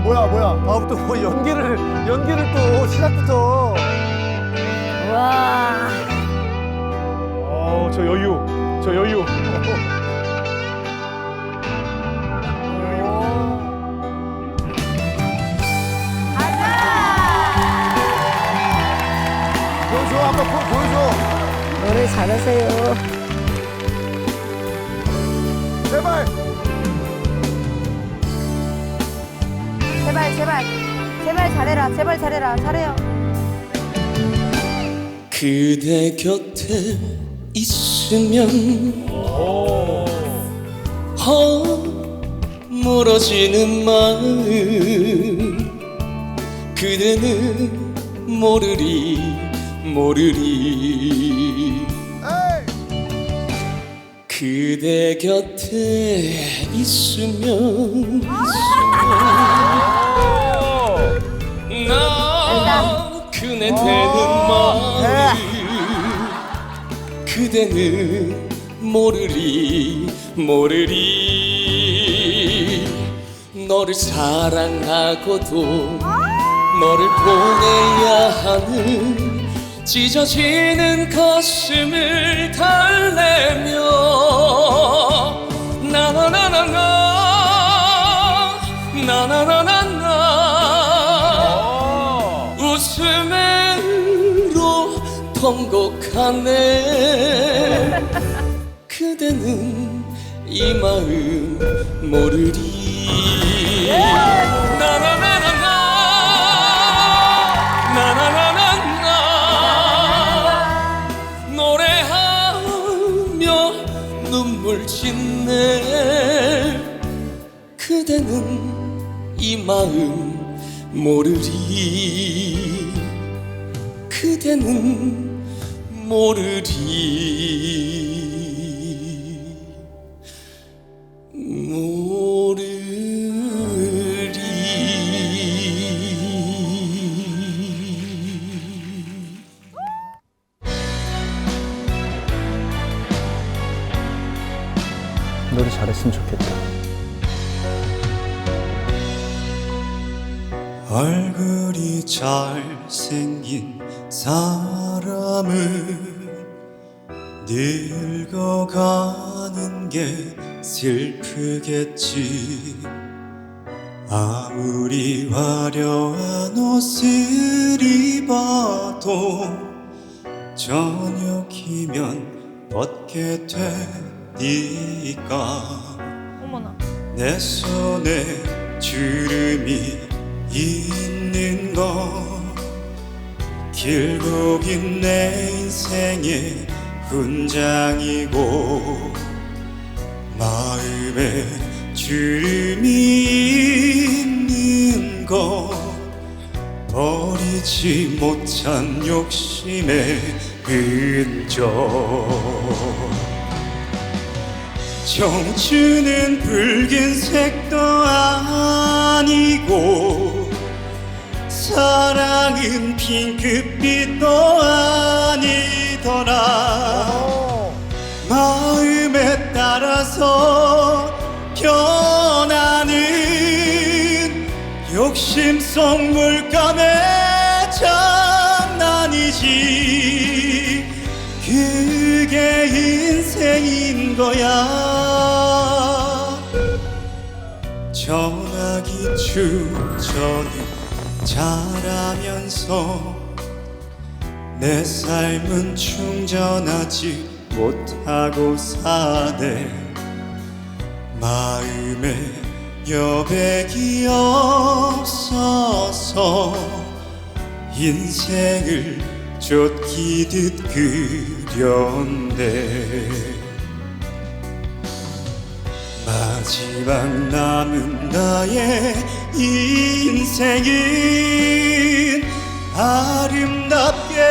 뭐야 뭐야. 뭐야 아또뭐 연기를 연기를 또 시작부터. 와. 어저 여유 저 여유. 보여줘 한번 보, 보여줘. 노래 잘하세요. 제발 제발. 제발 잘해라 제발 잘해라. 잘해요. 그대 곁에 있으면 허물어지는 마음. 그대는 모르리 모르리. 그대 곁에 있으면 그네 되는 마음 그대는 모르리 모르리. 너를 사랑하고도 너를 보내야 하는 찢어지는 가슴을 달래 통곡하네. 그대는 이 마음 모르리. 나나나나나 나나나나나 노래하며 눈물 짓네. 그대는 이 마음 모르리 그대는 모르리. 모르리. 노래 잘했으면 좋겠다. 얼굴이 잘생긴 사람은 늙어가는 게 슬프겠지. 아무리 화려한 옷을 입어도 저녁이면 벗게 되니까. 어머나. 내 손에 주름이 있는 것 길고 긴 내 인생의 훈장이고 마음에 주름이 있는 것 버리지 못한 욕심의 흔적 청춘은 붉은 색도 아니고 사랑은 핑크빛도 아니더라. 마음에 따라서 변하는 욕심 속 물감의 장난이지. 그게 인생인 거야. 전화기 충전을 잘하면서 내 삶은 충전하지 못하고 사네. 마음에 여백이 없어서 인생을 쫓기듯 그렸네 마지막 남은 나의 인생은 아름답게